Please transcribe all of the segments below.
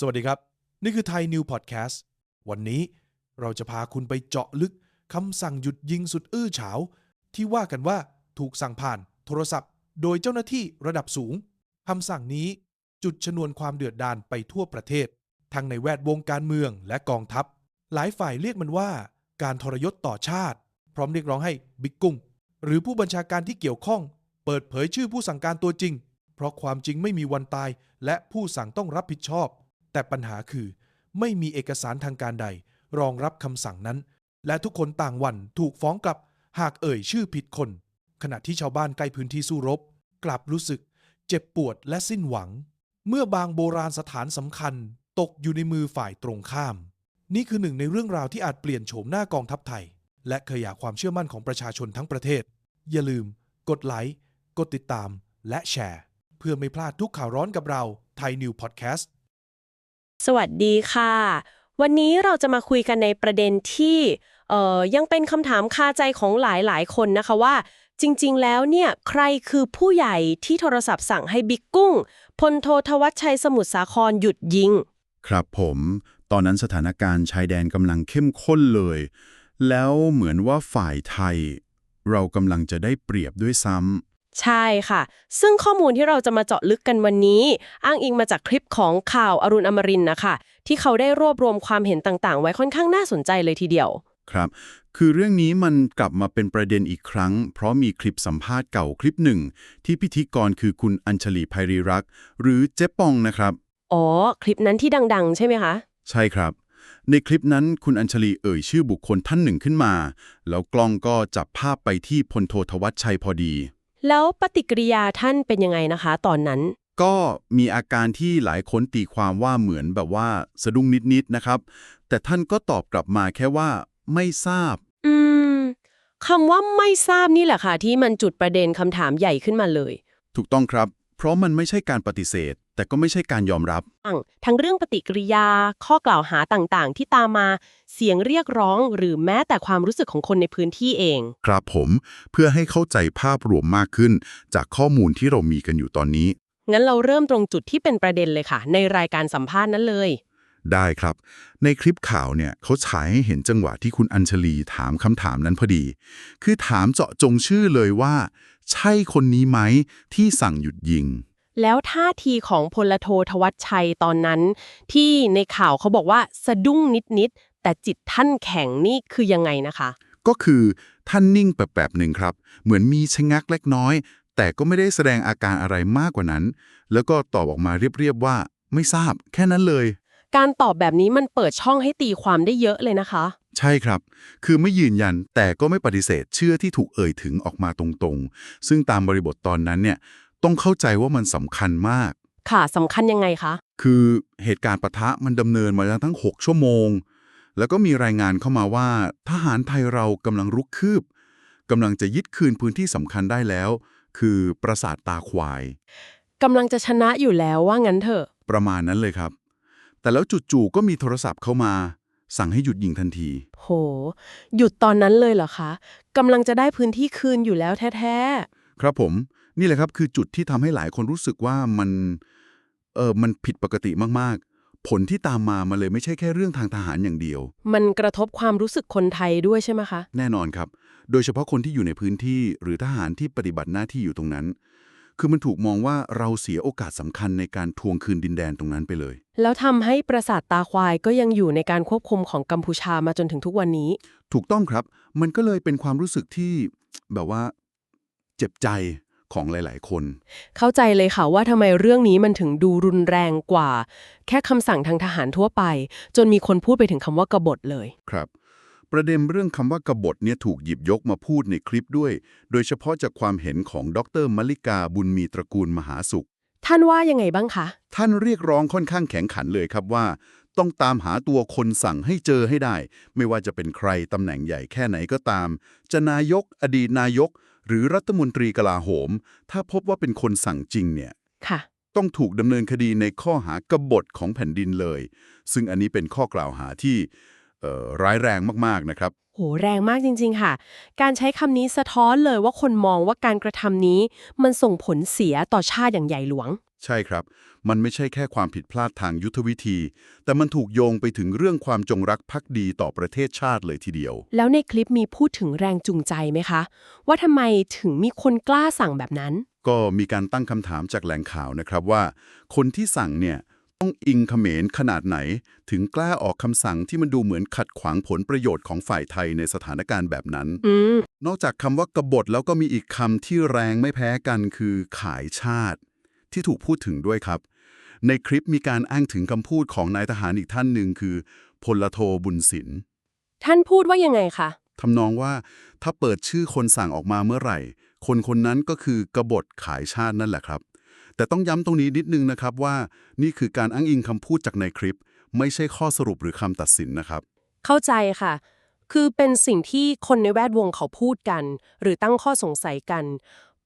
สวัสดีครับ นี่คือไทยนิวพอดแคสต์วันนี้เราจะพาคุณไปเจาะลึกคำสั่งหยุดยิงสุดอื้อฉาว ที่ว่ากันว่าถูกสั่งผ่านโทรศัพท์ โดยเจ้าหน้าที่ระดับสูงคำสั่งนี้จุดชนวนความเดือดดาลไปทั่วประเทศ ทั้งในแวดวงการเมืองและกองทัพ หลายฝ่ายเรียกมันว่า การทรยศต่อชาติ พร้อมเรียกร้องให้บิ๊กกุ้ง หรือผู้บัญชาการที่เกี่ยวข้อง เปิดเผยชื่อผู้สั่งการตัวจริง เพราะความจริงไม่มีวันตาย และผู้สั่งต้องรับผิดชอบ แต่ปัญหาคือไม่มีเอกสารทางการใด รองรับคำสั่งนั้น และทุกคนต่างวันถูกฟ้องกลับ หากเอ่ยชื่อผิดคน ขณะที่ชาวบ้านใกล้พื้นที่สู้รบ กลับรู้สึก เจ็บปวดและสิ้นหวัง เมื่อบางโบราณสถานสำคัญ ตกอยู่ในมือฝ่ายตรงข้าม นี่คือหนึ่งในเรื่องราวที่อาจเปลี่ยนโฉมหน้ากองทัพไทย และขยายความเชื่อมั่นของประชาชนทั้งประเทศ อย่าลืม กดไลค์กดติดตามและแชร์ เพื่อไม่พลาดทุกข่าวร้อนกับเราไทยนิวพอดแคสต์ สวัสดีค่ะ วันนี้เราจะมาคุยกันในประเด็นที่เอ่อยังเป็นคำถามคาใจของหลาย ๆ คนนะคะว่า จริง ๆ แล้วเนี่ยใครคือผู้ใหญ่ที่โทรศัพท์สั่งให้บิ๊กกุ้งพลโททวัชชัยสมุทรสาครหยุดยิง ครับผม ตอนนั้นสถานการณ์ชายแดนกำลังเข้มข้นเลย แล้วเหมือนว่าฝ่ายไทย เรากำลังจะได้เปรียบด้วยซ้ำ ใช่ค่ะ ซึ่งข้อมูลที่เราจะมาเจาะลึกกันวันนี้ อ้างอิงมาจากคลิปของข่าวอรุณอมรินทร์นะคะ ที่เขาได้รวบรวมความเห็นต่างๆ ไว้ค่อนข้างน่าสนใจเลยทีเดียวำครับ คือเรื่องนี้มันกลับมาเป็นประเด็นอีกครั้ง เพราะมีคลิปสัมภาษณ์เก่าคลิปหนึ่ง ที่พิธีกรคือคุณอัญชลีไพรีรักษ์หรือเจ๊ปองนะครับ อ๋อ คลิปนั้นที่ดัง ๆ ใช่ไหมคะ ใช่ครับในคลิปนั้นคุณอัญชลีเอ่ยชื่อบุคคลท่านหนึ่งขึ้นมา แล้วกล้องก็จับภาพไปที่พลโททวัชชัยพอดี แล้วปฏิกิริยาท่านเป็นยังไงนะคะ ตอนนั้น ก็มีอาการที่หลายคนตีความว่าเหมือนแบบว่าสะดุ้งนิดๆนะครับ แต่ท่านก็ตอบกลับมาแค่ว่า ไม่ทราบ อืมคำว่าไม่ทราบนี่แหละค่ะ ที่มันจุดประเด็นคำถามใหญ่ขึ้นมาเลย ถูกต้องครับ เพราะมันไม่ใช่การปฏิเสธ แต่ก็ไม่ใช่การยอมรับทั้งทั้งเรื่องปฏิกิริยา ข้อกล่าวหาต่างๆ ที่ตามมา เสียงเรียกร้อง หรือแม้แต่ความรู้สึกของคนในพื้นที่เอง ครับผมเพื่อให้เข้าใจภาพรวมมากขึ้น จากข้อมูลที่เรามีกันอยู่ตอนนี้ งั้นเราเริ่มตรงจุดที่เป็นประเด็นเลยค่ะ ในรายการสัมภาษณ์นั้นเลย ได้ครับ ในคลิปข่าวเนี่ยเขาฉายให้เห็นจังหวะที่คุณอัญชลีถามคำถามนั้นพอดี คือถามเจาะจงชื่อเลยว่า ใช่คนนี้ไหมที่สั่งหยุดยิง แล้วท่าทีของพลโททวัชชัยตอนนั้น ที่ในข่าวเขาบอกว่าสะดุ้งนิดๆแต่จิตท่านแข็งนี่คือยังไงนะคะ ก็คือท่านนิ่งแบบแบบหนึ่งครับ เหมือนมีชะงักเล็กน้อย แต่ก็ไม่ได้แสดงอาการอะไรมากกว่านั้น แล้วก็ตอบออกมาเรียบๆว่า ไม่ทราบ แค่นั้นเลย การตอบแบบนี้มันเปิดช่องให้ตีความได้เยอะเลยนะคะ ใช่ครับ คือไม่ยืนยันแต่ก็ไม่ปฏิเสธเชื่อที่ถูกเอ่ยถึงออกมาตรงๆ ซึ่งตามบริบทตอนนั้นเนี่ยต้องเข้าใจว่ามันสำคัญมาก ค่ะสำคัญยังไงคะ คือเหตุการณ์ปะทะมันดำเนินมาแล้วทั้ง 6 ชั่วโมง แล้วก็มีรายงานเข้ามาว่า ทหารไทยเรากำลังรุกคืบกำลังจะยึดคืนพื้นที่สำคัญได้แล้ว คือปราสาทตาควายกำลังจะชนะอยู่แล้วว่างั้นเถอะ ประมาณนั้นเลยครับ แต่แล้วจู่ๆก็มีโทรศัพท์เข้ามา สั่งให้หยุดยิงทันที โห หยุดตอนนั้นเลยเหรอคะกำลังจะได้พื้นที่คืนอยู่แล้วแท้ครับผม นี่แหละครับคือจุดที่ทำให้หลายคนรู้สึกว่ามัน เออมันผิดปกติมากๆ ผลที่ตามมามาเลยไม่ใช่แค่เรื่องทางทหารอย่างเดียวๆมันกระทบความรู้สึกคนไทยด้วยใช่ไหมคะ แน่นอนครับ โดยเฉพาะคนที่อยู่ในพื้นที่หรือทหารที่ปฏิบัติหน้าที่อยู่ตรงนั้น คือมันถูกมองว่าเราเสียโอกาสสำคัญในการทวงคืนดินแดนตรงนั้นไปเลย แล้วทำให้ปราสาทตาควายก็ยังอยู่ในการควบคุมของกัมพูชามาจนถึงทุกวันนี้ ถูกต้องครับ มันก็เลยเป็นความรู้สึกที่แบบว่าเจ็บใจของหลาย ๆ คน เข้าใจเลยค่ะว่าทำไมเรื่องนี้มันถึงดูรุนแรงกว่า แค่คำสั่งทางทหารทั่วไป จนมีคนพูดไปถึงคำว่ากบฏเลย ครับ ประเด็นเรื่องคำว่ากบฏเนี่ยถูกหยิบยกมาพูดในคลิปด้วย โดยเฉพาะจากความเห็นของดรมลิกาบุญมีตระกูลมหาสุข ท่านว่ายังไงบ้างคะ ท่านเรียกร้องค่อนข้างแข็งขันเลยครับว่า ต้องตามหาตัวคนสั่งให้เจอให้ได้ ไม่ว่าจะเป็นใครตำแหน่งใหญ่แค่ไหนก็ตาม จะนายก อดีตนายก หรือรัฐมนตรีกลาโหม ถ้าพบว่าเป็นคนสั่งจริงเนี่ยค่ะต้องถูกดำเนินคดีในข้อหากบฏของแผ่นดินเลย ซึ่งอันนี้เป็นข้อกล่าวหาที่เอ่อ ร้ายแรงมากๆนะครับ โหแรงมากจริง ๆ ค่ะ การใช้คำนี้สะท้อนเลยว่าคนมองว่าการกระทำนี้ มันส่งผลเสียต่อชาติอย่างใหญ่หลวง ใช่ครับ มันไม่ใช่แค่ความผิดพลาดทางยุทธวิธี แต่มันถูกโยงไปถึงเรื่องความจงรักภักดีต่อประเทศชาติเลยทีเดียว แล้วในคลิปมีพูดถึงแรงจูงใจไหมคะ ว่าทำไมถึงมีคนกล้าสั่งแบบนั้น ก็มีการตั้งคำถามจากแหล่งข่าวนะครับว่า คนที่สั่งเนี่ย ต้องอิงเขมรขนาดไหน ถึงกล้าออกคำสั่งที่มันดูเหมือนขัดขวางผลประโยชน์ของฝ่ายไทยในสถานการณ์แบบนั้นอืมนอกจากคำว่ากบฏแล้วก็มีอีกคำที่แรงไม่แพ้กันคือขายชาติ ที่ถูกพูดถึงด้วยครับ ในคลิปมีการอ้างถึงคำพูดของนายทหารอีกท่านหนึ่งคือพลโทบุญสินท่านพูดว่ายังไงคะทำนองว่าถ้าเปิดชื่อคนสั่งออกมาเมื่อไหร่ คนคนนั้นก็คือกบฏขายชาตินั่นแหละครับ แต่ต้องย้ำตรงนี้นิดนึงนะครับว่า นี่คือการอ้างอิงคำพูดจากในคลิป ไม่ใช่ข้อสรุปหรือคำตัดสินนะครับ เข้าใจค่ะ คือเป็นสิ่งที่คนในแวดวงเขาพูดกัน หรือตั้งข้อสงสัยกัน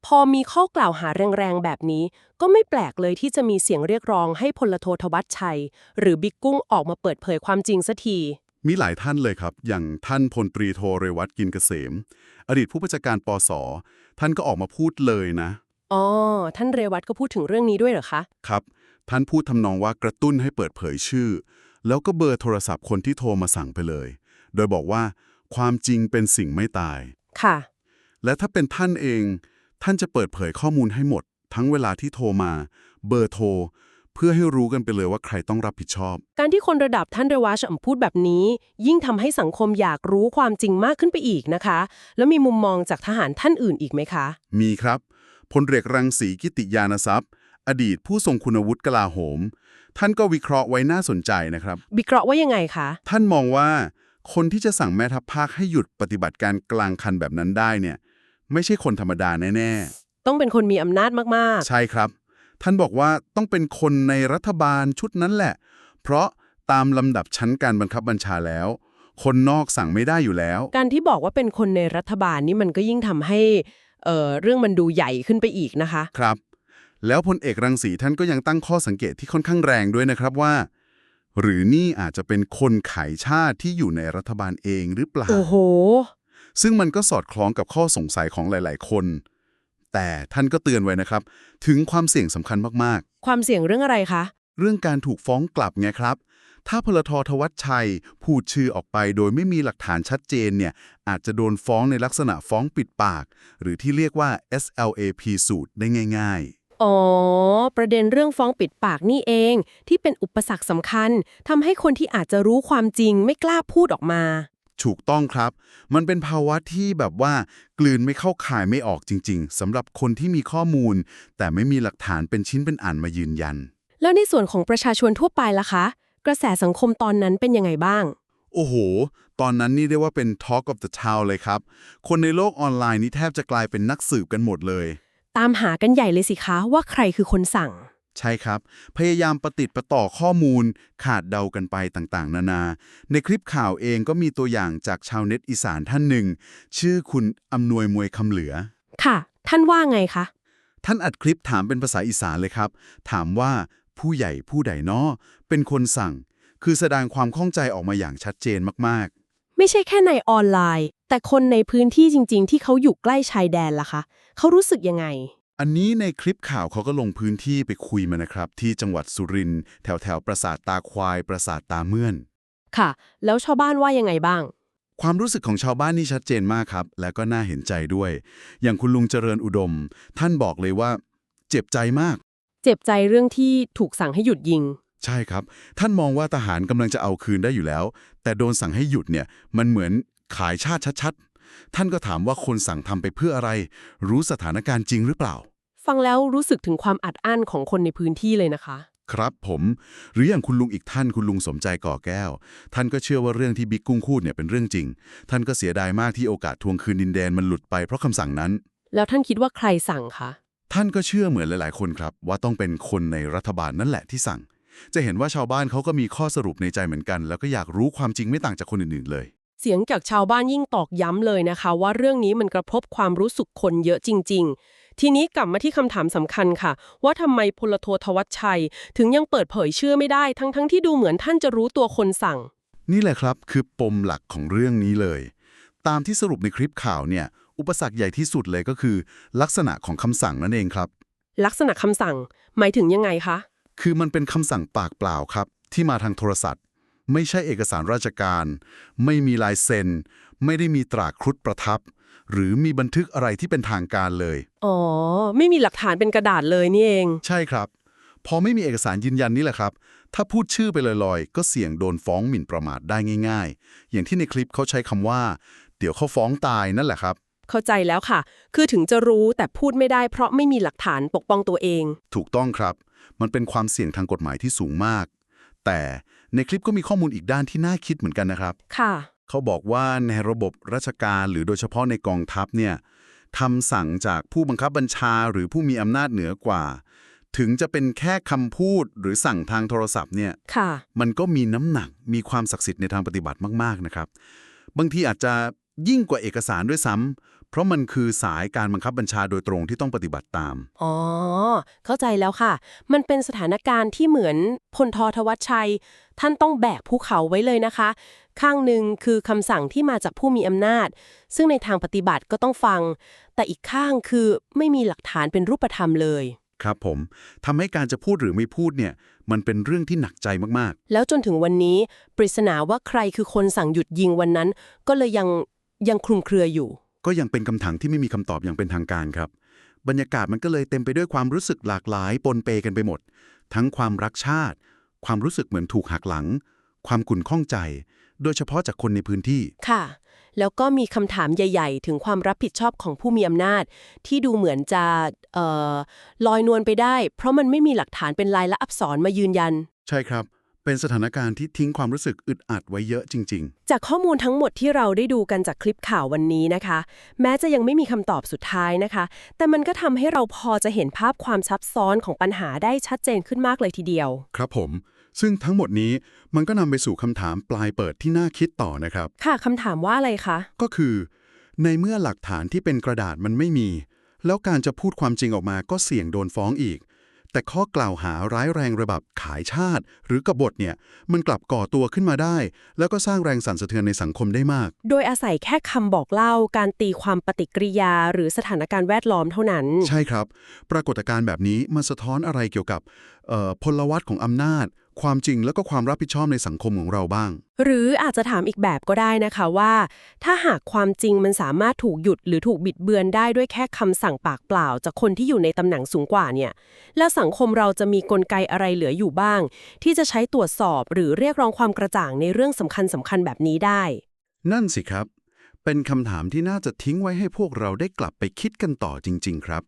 พอมีข้อกล่าวหาแรงๆแบบนี้ ก็ไม่แปลกเลยที่จะมีเสียงเรียกร้องให้พลโททวัชชัย หรือบิ๊กกุ้งออกมาเปิดเผยความจริงสักทีมีหลายท่านเลยครับ อย่างท่านพลตรีโทเรวัตกินเกษม อดีตผู้บัญชาการปสท่านก็ออกมาพูดเลยนะ อ๋อ ท่านเรวัตก็พูดถึงเรื่องนี้ด้วยเหรอคะ ครับ ท่านพูดทำนองว่ากระตุ้นให้เปิดเผยชื่อ แล้วก็เบอร์โทรศัพท์คนที่โทรมาสั่งไปเลย โดยบอกว่า ความจริงเป็นสิ่งไม่ตาย ค่ะ และถ้าเป็นท่านเอง ท่านจะเปิดเผยข้อมูลให้หมด ทั้งเวลาที่โทรมา เบอร์โทร เพื่อให้รู้กันไปเลยว่าใครต้องรับผิดชอบ การที่คนระดับท่านเรวัชพูดแบบนี้ ยิ่งทำให้สังคมอยากรู้ความจริงมากขึ้นไปอีกนะคะ แล้วมีมุมมองจากทหารท่านอื่นอีกไหมคะ มีครับ พลเรือรังสีกิติยานทรัพย์ อดีตผู้ทรงคุณวุฒิกลาโหม ท่านก็วิเคราะห์ไว้น่าสนใจนะครับบิเคราะห์ว่ายังไงคะ ท่านมองว่า คนที่จะสั่งแม่ทัพภาคให้หยุดปฏิบัติการกลางคันแบบนั้นได้เนี่ย ไม่ใช่คนธรรมดาแน่ต้องเป็นคนมีอำนาจมากๆ ใช่ครับ ท่านบอกว่าต้องเป็นคนในรัฐบาลชุดนั้นแหละ เพราะตามลำดับชั้นการบังคับบัญชาแล้วคนนอกสั่งไม่ได้อยู่แล้วๆการที่บอกว่าเป็นคนในรัฐบาลนี่มันก็ยิ่งทำให้ เอ่อเรื่องมันดูใหญ่ขึ้นไปอีกนะคะ ครับ แล้วพลเอกรังสีท่านก็ยังตั้งข้อสังเกตที่ค่อนข้างแรงด้วยนะครับว่า หรือนี่อาจจะเป็นคนขายชาติที่อยู่ในรัฐบาลเองหรือเปล่าโอ้โห ซึ่งมันก็สอดคล้องกับข้อสงสัยของหลาย ๆ คน แต่ท่านก็เตือนไว้นะครับ ถึงความเสี่ยงสำคัญมากความเสี่ยงเรื่องอะไรคะๆเรื่องการถูกฟ้องกลับไงครับ ถ้าพลททวัชชัยพูดชื่อออกไปโดยไม่มีหลักฐานชัดเจนเนี่ยอาจจะโดนฟ้องในลักษณะฟ้องปิดปาก หรือที่เรียกว่า SLAP สูตรได้ง่าย ๆอ๋อ ประเด็นเรื่องฟ้องปิดปากนี่เอง ที่เป็นอุปสรรคสำคัญทำให้คนที่อาจจะรู้ความจริงไม่กล้าพูดออกมา ถูกต้องครับ มันเป็นภาวะที่แบบว่า กลืนไม่เข้าข่ายไม่ออกจริง ๆสำหรับคนที่มีข้อมูล แต่ไม่มีหลักฐานเป็นชิ้นเป็นอันมายืนยัน แล้วในส่วนของประชาชนทั่วไปล่ะคะ กระแสสังคมตอนนั้นเป็นยังไงบ้าง โอ้โห ตอนนั้นนี่เรียกว่าเป็น Talk of the Town เลยครับ คนในโลกออนไลน์นี่แทบจะกลายเป็นนักสืบกันหมดเลย ตามหากันใหญ่เลยสิคะว่าใครคือคนสั่ง ใช่ครับ พยายามประติดประต่อข้อมูล ขาดเดากันไปต่างๆ นานา ในคลิปข่าวเองก็มีตัวอย่างจากชาวเน็ตอีสานท่านหนึ่ง ชื่อคุณอำนวยมวยคำเหลือ ค่ะ ท่านว่าไงคะ ท่านอัดคลิปถามเป็นภาษาอีสานเลยครับ ถามว่า ผู้ใหญ่ผู้ใดน้อเป็นคนสั่ง คือแสดงความข้องใจออกมาอย่างชัดเจนมากไม่ใช่แค่ในออนไลน์ แต่คนในพื้นที่จริง ๆ ที่เขาอยู่ใกล้ชายแดนล่ะคะ เขารู้สึกยังไงๆอันนี้ในคลิปข่าวเขาก็ลงพื้นที่ไปคุยมานะครับ ที่จังหวัดสุรินทร์แถวแถวๆปราสาทตาควาย ปราสาทตาเมื่อน ค่ะ แล้วชาวบ้านว่ายังไงบ้างความรู้สึกของชาวบ้านนี่ชัดเจนมากครับ และก็น่าเห็นใจด้วย อย่างคุณลุงเจริญอุดม ท่านบอกเลยว่า เจ็บใจมาก เจ็บใจเรื่องที่ถูกสั่งให้หยุดยิง ใช่ครับ ท่านมองว่าทหารกำลังจะเอาคืนได้อยู่แล้ว แต่โดนสั่งให้หยุดเนี่ยมันเหมือนขายชาติชัดๆ ท่านก็ถามว่าคนสั่งทำไปเพื่ออะไร รู้สถานการณ์จริงหรือเปล่า ฟังแล้วรู้สึกถึงความอัดอั้นของคนในพื้นที่เลยนะคะ ครับผมหรืออย่างคุณลุงอีกท่านคุณลุงสมใจก่อแก้ว ท่านก็เชื่อว่าเรื่องที่บิ๊กกุ้งพูดเนี่ยเป็นเรื่องจริง ท่านก็เสียดายมากที่โอกาสทวงคืนดินแดนมันหลุดไปเพราะคำสั่งนั้น แล้วท่านคิดว่าใครสั่งคะ ท่านก็เชื่อเหมือนหลาย ๆ คนครับ ว่าต้องเป็นคนในรัฐบาลนั่นแหละที่สั่ง จะเห็นว่าชาวบ้านเขาก็มีข้อสรุปในใจเหมือนกัน แล้วก็อยากรู้ความจริงไม่ต่างจากคนอื่น ๆ เลย เสียงจากชาวบ้านยิ่งตอกย้ำเลยนะคะ ว่าเรื่องนี้มันกระทบความรู้สึกคนเยอะจริง ๆ ทีนี้กลับมาที่คำถามสำคัญค่ะ ว่าทำไมพลโททวัชชัย ถึงยังเปิดเผยชื่อไม่ได้ ทั้งๆทที่ดูเหมือนท่านจะรู้ตัวคนสั่ง นี่แหละครับคือปมหลักของเรื่องนี้เลย ตามที่สรุปในคลิปข่าวเนี่ย อุปสรรคใหญ่ที่สุดเลยก็คือ ลักษณะของคำสั่งนั่นเองครับ ลักษณะคำสั่งหมายถึงยังไงคะ คือมันเป็นคำสั่งปากเปล่าครับ ที่มาทางโทรศัพท์ ไม่ใช่เอกสารราชการ ไม่มีลายเซ็น ไม่ได้มีตราครุฑประทับ หรือมีบันทึกอะไรที่เป็นทางการเลย อ๋อ ไม่มีหลักฐานเป็นกระดาษเลยนี่เอง ใช่ครับ พอไม่มีเอกสารยืนยันนี่แหละครับ ถ้าพูดชื่อไปลอยๆ ก็เสี่ยงโดนฟ้องหมิ่นประมาทได้ง่าย ๆ อย่างที่ในคลิปเขาใช้คำว่า เดี๋ยวเขาฟ้องตายนั่นแหละครับ เข้าใจแล้วค่ะ คือถึงจะรู้แต่พูดไม่ได้เพราะไม่มีหลักฐานปกป้องตัวเอง ถูกต้องครับ มันเป็นความเสี่ยงทางกฎหมายที่สูงมาก แต่ในคลิปก็มีข้อมูลอีกด้านที่น่าคิดเหมือนกันนะครับ ค่ะ เขาบอกว่าในระบบราชการหรือโดยเฉพาะในกองทัพเนี่ยคำสั่งจากผู้บังคับบัญชาหรือผู้มีอำนาจเหนือกว่า ถึงจะเป็นแค่คำพูดหรือสั่งทางโทรศัพท์เนี่ยค่ะมันก็มีน้ำหนักมีความศักดิ์สิทธิ์ในทางปฏิบัติมาก ๆ นะครับ บางทีอาจจะยิ่งกว่าเอกสารด้วยซ้ำ เพราะมันคือสายการบังคับบัญชาโดยตรงที่ต้องปฏิบัติตาม อ๋อ เข้าใจแล้วค่ะ มันเป็นสถานการณ์ที่เหมือนพลททวัชชัย ท่านต้องแบกภูเขาไว้เลยนะคะ ข้างหนึ่งคือคำสั่งที่มาจากผู้มีอำนาจ ซึ่งในทางปฏิบัติก็ต้องฟัง แต่อีกข้างคือไม่มีหลักฐานเป็นรูปธรรมเลยครับผมทำให้การจะพูดหรือไม่พูดเนี่ยมันเป็นเรื่องที่หนักใจมากแล้วจนถึงวันนี้ ปริศนาว่าใครคือคนสั่งหยุดยิงวันนั้น ก็เลยยังยังคลุมเครืออยู่ๆ ก็ยังเป็นคำถามที่ไม่มีคำตอบอย่างเป็นทางการครับ บรรยากาศมันก็เลยเต็มไปด้วยความรู้สึกหลากหลายปนเปกันไปหมด ทั้งความรักชาติ ความรู้สึกเหมือนถูกหักหลัง ความขุ่นข้องใจ โดยเฉพาะจากคนในพื้นที่ค่ะ แล้วก็มีคำถามใหญ่ ๆ ถึงความรับผิดชอบของผู้มีอำนาจ ที่ดูเหมือนจะเอ่อลอยนวลไปได้ เพราะมันไม่มีหลักฐานเป็นลายละอักษรมายืนยัน ใช่ครับ เป็นสถานการณ์ที่ทิ้งความรู้สึกอึดอัดไว้เยอะจริงจากข้อมูลทั้งหมดที่เราได้ดูกันจากคลิปข่าววันนี้นะคะ แม้จะยังไม่มีคำตอบสุดท้ายนะคะ แต่มันก็ทำให้เราพอจะเห็นภาพความซับซ้อนของปัญหาได้ชัดเจนขึ้นมากเลยทีเดียวๆครับผม ซึ่งทั้งหมดนี้มันก็นำไปสู่คำถามปลายเปิดที่น่าคิดต่อนะครับ ค่ะคำถามว่าอะไรคะ ก็คือ ในเมื่อหลักฐานที่เป็นกระดาษมันไม่มี แล้วการจะพูดความจริงออกมาก็เสี่ยงโดนฟ้องอีก แต่ข้อกล่าวหาร้ายแรงระบับขายชาติ หรือกบฏเนี่ยมันกลับก่อตัวขึ้นมาได้ แล้วก็สร้างแรงสั่นสะเทือนในสังคมได้มาก โดยอาศัยแค่คำบอกเล่าการตีความปฏิกิริยา หรือสถานการณ์แวดล้อมเท่านั้น ใช่ครับ ปรากฏการณ์แบบนี้มันสะท้อนอะไรเกี่ยวกับเอ่อพลวัตของอำนาจ ความจริงแล้วก็ความรับผิดชอบในสังคมของเราบ้าง หรืออาจจะถามอีกแบบก็ได้นะคะว่า ถ้าหากความจริงมันสามารถถูกหยุดหรือถูกบิดเบือนได้ด้วยแค่คำสั่งปากเปล่า จากคนที่อยู่ในตำแหน่งสูงกว่าเนี่ย แล้วสังคมเราจะมีกลไกอะไรเหลืออยู่บ้าง ที่จะใช้ตรวจสอบหรือเรียกร้องความกระจ่างในเรื่องสำคัญสำคัญๆแบบนี้ได้ นั่นสิครับ เป็นคำถามที่น่าจะทิ้งไว้ให้พวกเราได้กลับไปคิดกันต่อจริง ๆ ครับ